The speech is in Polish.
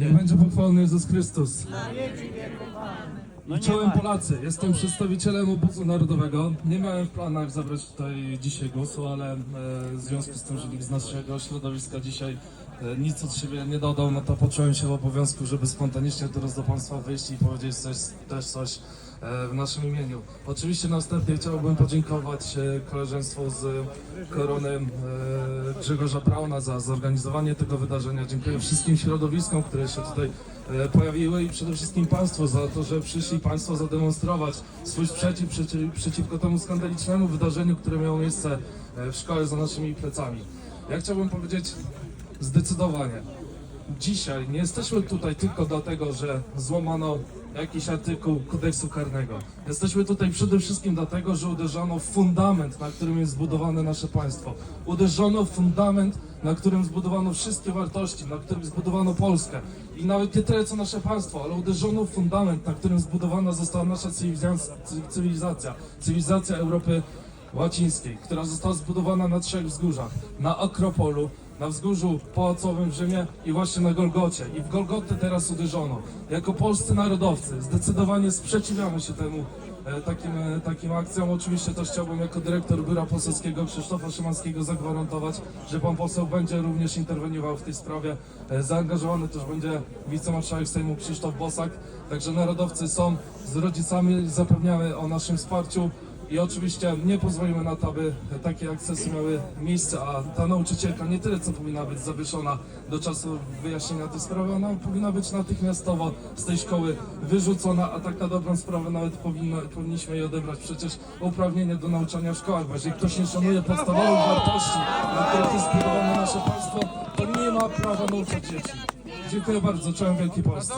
Niech będzie pochwalony Jezus Chrystus. I czołem Polacy, jestem przedstawicielem obozu narodowego. Nie miałem w planach zabrać tutaj dzisiaj głosu, ale e, w związku z tym, że nikt z naszego środowiska dzisiaj e, nic od siebie nie dodał, no to poczułem się w obowiązku, żeby spontanicznie teraz do Państwa wyjść i powiedzieć coś, też coś w naszym imieniu. Oczywiście na wstępie chciałbym podziękować e, koleżeństwu z Korony e, Grzegorza Brauna za zorganizowanie tego wydarzenia. Dziękuję wszystkim środowiskom, które się tutaj e, pojawiły i przede wszystkim Państwu za to, że przyszli Państwo zademonstrować swój sprzeciw przeciw, przeciwko temu skandalicznemu wydarzeniu, które miało miejsce e, w szkole za naszymi plecami. Ja chciałbym powiedzieć zdecydowanie, dzisiaj nie jesteśmy tutaj tylko dlatego, że złamano jakiś artykuł kodeksu karnego. Jesteśmy tutaj przede wszystkim dlatego, że uderzono w fundament, na którym jest zbudowane nasze państwo. Uderzono w fundament, na którym zbudowano wszystkie wartości, na którym zbudowano Polskę. I nawet nie tyle co nasze państwo, ale uderzono w fundament, na którym zbudowana została nasza cywilizacja, cywilizacja, Europy łacińskiej, która została zbudowana na trzech wzgórzach. Na Akropolu, na wzgórzu pałacowym w Rzymie i właśnie na Golgocie. I w Golgotę teraz uderzono. Jako polscy narodowcy zdecydowanie sprzeciwiamy się temu e, takim, e, takim akcjom. Oczywiście też chciałbym jako dyrektor Biura Poselskiego Krzysztofa Szymanskiego zagwarantować, że pan poseł będzie również interweniował w tej sprawie. E, Zaangażowany też będzie wicemarszałek Sejmu Krzysztof Bosak. Także narodowcy są z rodzicami, zapewniamy o naszym wsparciu. I oczywiście nie pozwolimy na to, aby takie akcesy miały miejsce, a ta nauczycielka nie tyle co powinna być zawieszona do czasu wyjaśnienia tej sprawy, ona powinna być natychmiastowo z tej szkoły wyrzucona, a tak na dobrą sprawę nawet powinno, powinniśmy jej odebrać przecież uprawnienie do nauczania w szkołach, bo jeżeli ktoś nie szanuje podstawowych wartości, na których jest zbudowane nasze państwo, to nie ma prawa nauczać dzieci. Dziękuję bardzo, czołem Wielkiej Polsce.